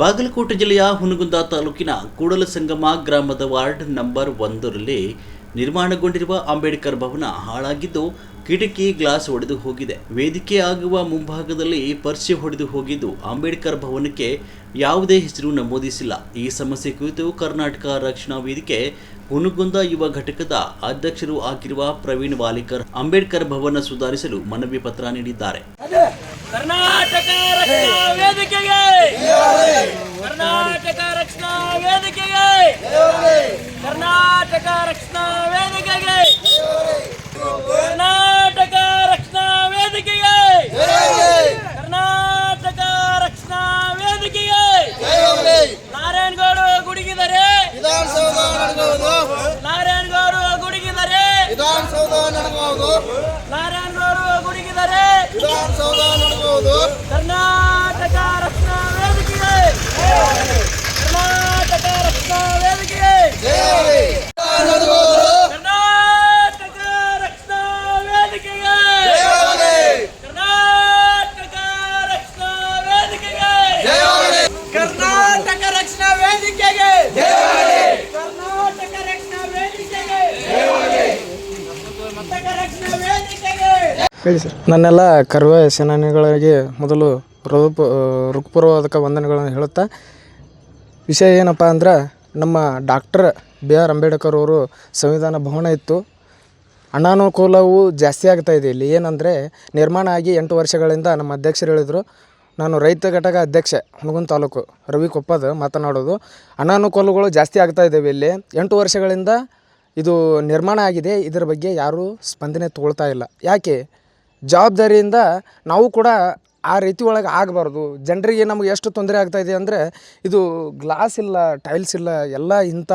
ಬಾಗಲಕೋಟೆ ಜಿಲ್ಲೆಯ ಹುನಗುಂದ ತಾಲೂಕಿನ ಕೂಡಲ ಸಂಗಮ ಗ್ರಾಮದ ವಾರ್ಡ್ ನಂಬರ್ ಒಂದರಲ್ಲಿ ನಿರ್ಮಾಣಗೊಂಡಿರುವ ಅಂಬೇಡ್ಕರ್ ಭವನ ಹಾಳಾಗಿದ್ದು, ಕಿಟಕಿ, ಗ್ಲಾಸ್ ಒಡೆದು ಹೋಗಿದೆ. ವೇದಿಕೆ ಆಗುವ ಮುಂಭಾಗದಲ್ಲಿ ಪರ್ಸಿ ಹೊಡೆದು ಹೋಗಿದ್ದು ಅಂಬೇಡ್ಕರ್ ಭವನಕ್ಕೆ ಯಾವುದೇ ಹೆಸರು ನಮೂದಿಸಿಲ್ಲ. ಈ ಸಮಸ್ಯೆ ಕುರಿತು ಕರ್ನಾಟಕ ರಕ್ಷಣಾ ವೇದಿಕೆ ಹುನಗುಂದ ಯುವ ಘಟಕದ ಅಧ್ಯಕ್ಷರು ಆಗಿರುವ ಪ್ರವೀಣ್ ವಾಲಿಕರ್ ಅಂಬೇಡ್ಕರ್ ಭವನ ಸುಧಾರಿಸಲು ಮನವಿ ಪತ್ರ ನೀಡಿದ್ದಾರೆ. ಕರ್ನಾಟಕ ರಕ್ಷಣಾ ವೇದಿಕೆಗೆ. ಕರ್ನಾಟಕ ರಕ್ಷಣಾ ವೇದಿಕೆಗೆ. ಕರ್ನಾಟಕ ರಕ್ಷಣಾ ವೇದಿಕೆಗೆ. ವೇದಿಕೆಗೆ ನನ್ನೆಲ್ಲ ಕರ್ವ ಸೇನಾನಿಗಳಿಗೆ ಮೊದಲು ಹೃದಪ ಹೃತ್ಪೂರ್ವಕ ವಂದನೆಗಳನ್ನು ಹೇಳುತ್ತಾ, ವಿಷಯ ಏನಪ್ಪ ಅಂದ್ರೆ, ನಮ್ಮ ಡಾಕ್ಟರ್ ಬಿ ಆರ್ ಅಂಬೇಡ್ಕರ್ ಅವರು ಸಂವಿಧಾನ ಭವನ ಇತ್ತು. ಅನಾನುಕೂಲವು ಜಾಸ್ತಿ ಆಗ್ತಾ ಇದೆ ಇಲ್ಲಿ. ಏನಂದರೆ, ನಿರ್ಮಾಣ ಆಗಿ ಎಂಟು ವರ್ಷಗಳಿಂದ ನಮ್ಮ ಅಧ್ಯಕ್ಷರು ಹೇಳಿದರು. ನಾನು ರೈತ ಘಟಕ ಅಧ್ಯಕ್ಷ, ಹುಣಗುನ್ ತಾಲೂಕು, ರವಿ ಕೊಪ್ಪದ ಮಾತನಾಡೋದು. ಅನಾನುಕೂಲಗಳು ಜಾಸ್ತಿ ಆಗ್ತಾ ಇದ್ದಾವೆ ಇಲ್ಲಿ. ಎಂಟು ವರ್ಷಗಳಿಂದ ಇದು ನಿರ್ಮಾಣ ಆಗಿದೆ. ಇದರ ಬಗ್ಗೆ ಯಾರೂ ಸ್ಪಂದನೆ ತಗೊಳ್ತಾ ಇಲ್ಲ. ಯಾಕೆ? ಜವಾಬ್ದಾರಿಯಿಂದ ನಾವು ಕೂಡ ಆ ರೀತಿ ಒಳಗೆ ಆಗಬಾರ್ದು. ಜನರಿಗೆ ನಮ್ಗೆ ಎಷ್ಟು ತೊಂದರೆ ಆಗ್ತಾ ಇದೆ ಅಂದರೆ ಇದು ಗ್ಲಾಸ್ ಇಲ್ಲ, ಟೈಲ್ಸ್ ಇಲ್ಲ, ಎಲ್ಲ ಇಂಥ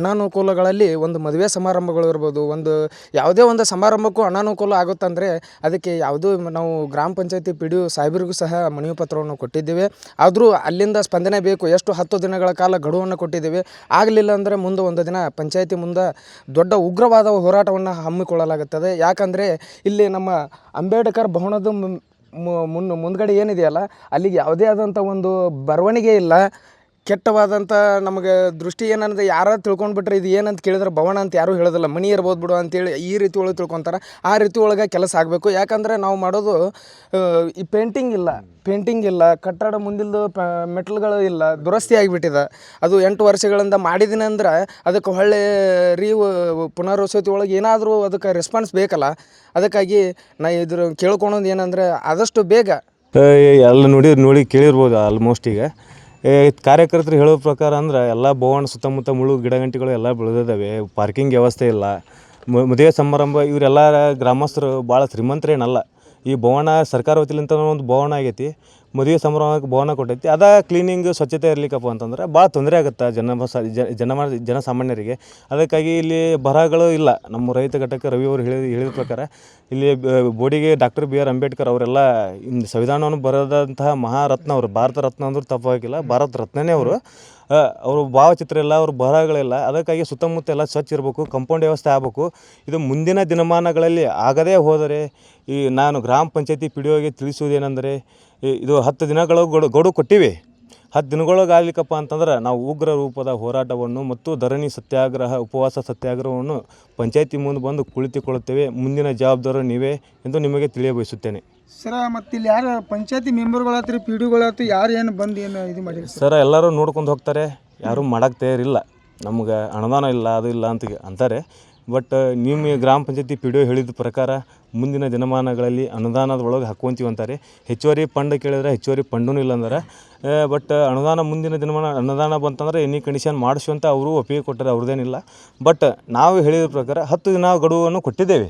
ಅನಾನುಕೂಲಗಳಲ್ಲಿ ಒಂದು ಮದುವೆ ಸಮಾರಂಭಗಳು ಇರ್ಬೋದು, ಒಂದು ಯಾವುದೇ ಒಂದು ಸಮಾರಂಭಕ್ಕೂ ಅನಾನುಕೂಲ ಆಗುತ್ತಂದರೆ ಅದಕ್ಕೆ ಯಾವುದೂ ನಾವು ಗ್ರಾಮ ಪಂಚಾಯತಿ ಪಿ ಡಿ ಸಾಹೇಬರಿಗೂ ಸಹ ಮನವಿ ಪತ್ರವನ್ನು ಕೊಟ್ಟಿದ್ದೇವೆ. ಆದರೂ ಅಲ್ಲಿಂದ ಸ್ಪಂದನೆ ಬೇಕು. ಎಷ್ಟು ಹತ್ತು ದಿನಗಳ ಕಾಲ ಗಡುವನ್ನು ಕೊಟ್ಟಿದ್ದೇವೆ. ಆಗಲಿಲ್ಲ ಅಂದರೆ ಮುಂದೆ ಒಂದು ದಿನ ಪಂಚಾಯತಿ ಮುಂದೆ ದೊಡ್ಡ ಉಗ್ರವಾದ ಹೋರಾಟವನ್ನು ಹಮ್ಮಿಕೊಳ್ಳಲಾಗುತ್ತದೆ. ಯಾಕಂದರೆ ಇಲ್ಲಿ ನಮ್ಮ ಅಂಬೇಡ್ಕರ್ ಭವನದ ಮುನ್- ಮು- ಮುನ್ ಮುಂದ್ಗಡೆ ಏನಿದೆಯಲ್ಲ ಅಲ್ಲಿಗೆ ಯಾವುದೇ ಆದಂಥ ಒಂದು ಬರವಣಿಗೆ ಇಲ್ಲ. ಕೆಟ್ಟವಾದಂಥ ನಮಗೆ ದೃಷ್ಟಿ ಏನಂದ್ರೆ ಯಾರು ತಿಳ್ಕೊಂಡ್ಬಿಟ್ರೆ ಇದು ಏನಂತ ಕೇಳಿದ್ರೆ ಭವನ ಅಂತ ಯಾರೂ ಹೇಳೋದಿಲ್ಲ. ಮನಿ ಇರ್ಬೋದು ಬಿಡು ಅಂತೇಳಿ ಈ ರೀತಿ ಒಳಗೆ ತಿಳ್ಕೊತಾರೆ. ಆ ರೀತಿ ಒಳಗೆ ಕೆಲಸ ಆಗಬೇಕು. ಯಾಕಂದರೆ ನಾವು ಮಾಡೋದು ಈ ಪೇಂಟಿಂಗ್ ಇಲ್ಲ. ಪೇಂಟಿಂಗ್ ಇಲ್ಲ. ಕಟ್ಟಡ ಮುಂದಿಲ್ದು ಪ, ಮೆಟ್ಲುಗಳು ಇಲ್ಲ. ದುರಸ್ತಿ ಆಗಿಬಿಟ್ಟಿದೆ. ಅದು ಎಂಟು ವರ್ಷಗಳಿಂದ ಮಾಡಿದ್ದೀನಿ ಅಂದ್ರೆ ಅದಕ್ಕೆ ಹೊಳ್ಳೆ ರೀ ಪುನರ್ವಸತಿ ಒಳಗೆ ಏನಾದರೂ ಅದಕ್ಕೆ ರೆಸ್ಪಾನ್ಸ್ ಬೇಕಲ್ಲ. ಅದಕ್ಕಾಗಿ ನಾ ಇದ್ರ ಕೇಳ್ಕೊಳೋದು ಏನಂದ್ರೆ ಆದಷ್ಟು ಬೇಗ. ಎಲ್ಲ ನೋಡಿ ನೋಡಿ ಕೇಳಿರ್ಬೋದು ಆಲ್ಮೋಸ್ಟ್ ಈಗ. ಕಾರ್ಯಕರ್ತರು ಹೇಳೋ ಪ್ರಕಾರ ಅಂದ್ರೆ ಎಲ್ಲ ಭವನ ಸುತ್ತಮುತ್ತ ಮುಳ್ಳು ಗಿಡಗಂಟಿಗಳು ಎಲ್ಲ ಬೆಳೆದಿದ್ದಾವೆ ಪಾರ್ಕಿಂಗ್ ವ್ಯವಸ್ಥೆ ಇಲ್ಲ. ಮದುವೆ ಸಮಾರಂಭ ಇವರೆಲ್ಲ ಗ್ರಾಮಸ್ಥರು ಭಾಳ ಶ್ರೀಮಂತರೇನಲ್ಲ. ಈ ಭವನ ಸರ್ಕಾರ ವತಿಲಿಂತ ಒಂದು ಭವನ ಆಗೈತಿ. ಮದುವೆ ಸಮಾರಂಭಕ್ಕೆ ಭವನ ಕೊಟ್ಟೈತಿ. ಅದ ಕ್ಲೀನಿಂಗ್ ಸ್ವಚ್ಛತೆ ಇರಲಿಕ್ಕಪ್ಪ ಅಂತಂದ್ರೆ ಭಾಳ ತೊಂದರೆ ಆಗುತ್ತೆ ಜನ ಜನ ಜನಸಾಮಾನ್ಯರಿಗೆ ಅದಕ್ಕಾಗಿ ಇಲ್ಲಿ ಬರಹಗಳು ಇಲ್ಲ. ನಮ್ಮ ರೈತ ಘಟಕ ರವಿ ಅವರು ಹೇಳಿದ ಹೇಳಿದ ಪ್ರಕಾರ ಇಲ್ಲಿ ಬೋಡಿಗೆ ಡಾಕ್ಟರ್ ಬಿ ಆರ್ ಅಂಬೇಡ್ಕರ್ ಅವರೆಲ್ಲ ಸಂವಿಧಾನವನ್ನು ಬರೆದಂತಹ ಮಹಾರತ್ನ ಅವರು, ಭಾರತ ರತ್ನ ಅಂದ್ರೂ ತಪ್ಪಾಗಿಲ್ಲ ಭಾರತ ರತ್ನನೇ ಅವರು. ಅವರು ಭಾವಚಿತ್ರ ಇಲ್ಲ ಅವ್ರ ಬರಹಗಳಿಲ್ಲ ಅದಕ್ಕಾಗಿ ಸುತ್ತಮುತ್ತ ಎಲ್ಲ ಸ್ವಚ್ಛ ಇರಬೇಕು ಕಂಪೌಂಡ್ ವ್ಯವಸ್ಥೆ ಆಗಬೇಕು. ಇದು ಮುಂದಿನ ದಿನಮಾನಗಳಲ್ಲಿ ಆಗದೇ ಹೋದರೆ ಈ ನಾನು ಗ್ರಾಮ ಪಂಚಾಯತಿ ಪಿ ಡಿ ಒಗೆ ತಿಳಿಸುವುದೇನೆಂದರೆ ಇದು ಹತ್ತು ದಿನಗಳ ಗಡು ಗಡು ಕೊಟ್ಟಿವಿ. ಹತ್ತು ದಿನಗಳೊಳಗೆ ಆಗ್ಲಿಕ್ಕಪ್ಪ ಅಂತಂದ್ರೆ ನಾವು ಉಗ್ರ ರೂಪದ ಹೋರಾಟವನ್ನು ಮತ್ತು ಧರಣಿ ಸತ್ಯಾಗ್ರಹ ಉಪವಾಸ ಸತ್ಯಾಗ್ರಹವನ್ನು ಪಂಚಾಯತಿ ಮುಂದೆ ಬಂದು ಕುಳಿತುಕೊಳ್ಳುತ್ತೇವೆ. ಮುಂದಿನ ಜವಾಬ್ದಾರಿ ನೀವೇ ಎಂದು ನಿಮಗೆ ತಿಳಿಯಬಯಸುತ್ತೇನೆ. ಸರ ಮತ್ತೆ ಇಲ್ಲಿ ಯಾರು ಪಂಚಾಯತಿ ಮೆಂಬರ್ಗಳಾತ್ರಿ ಪಿ ಡಿಗಳಾತು ಯಾರು ಏನು ಬಂದು ಏನು ಇದು ಮಾಡಿರಿ ಸರ್? ಸರ್ ಎಲ್ಲರೂ ನೋಡ್ಕೊಂಡು ಹೋಗ್ತಾರೆ. ಯಾರೂ ಮಾಡಕ್ಕೆ ತಯಾರಿಲ್ಲ. ನಮ್ಗೆ ಅನುದಾನ ಇಲ್ಲ ಅದು ಇಲ್ಲ ಅಂತ ಅಂತಾರೆ. ಬಟ್ ನಿಮ್ಮ ಗ್ರಾಮ ಪಂಚಾಯತಿ ಪಿ ಡಿ ಒ ಹೇಳಿದ ಪ್ರಕಾರ ಮುಂದಿನ ದಿನಮಾನಗಳಲ್ಲಿ ಅನುದಾನದ ಒಳಗೆ ಅಂತಾರೆ. ಹೆಚ್ಚುವರಿ ಫಂಡ್ ಕೇಳಿದ್ರೆ ಹೆಚ್ಚುವರಿ ಫಂಡೂ ಇಲ್ಲ ಅಂದ್ರೆ. ಬಟ್ ಅನುದಾನ ಮುಂದಿನ ದಿನಮಾನ, ಅನುದಾನ ಬಂತಂದ್ರೆ ಎನಿ ಕಂಡೀಷನ್ ಮಾಡಿಸು ಅಂತ ಅವರು ಒಪ್ಪಿಗೆ ಕೊಟ್ಟರೆ ಅವ್ರದ್ದೇನಿಲ್ಲ. ಬಟ್ ನಾವು ಹೇಳಿದ ಪ್ರಕಾರ ಹತ್ತು ದಿನ ಗಡುವನ್ನು ಕೊಟ್ಟಿದ್ದೇವೆ.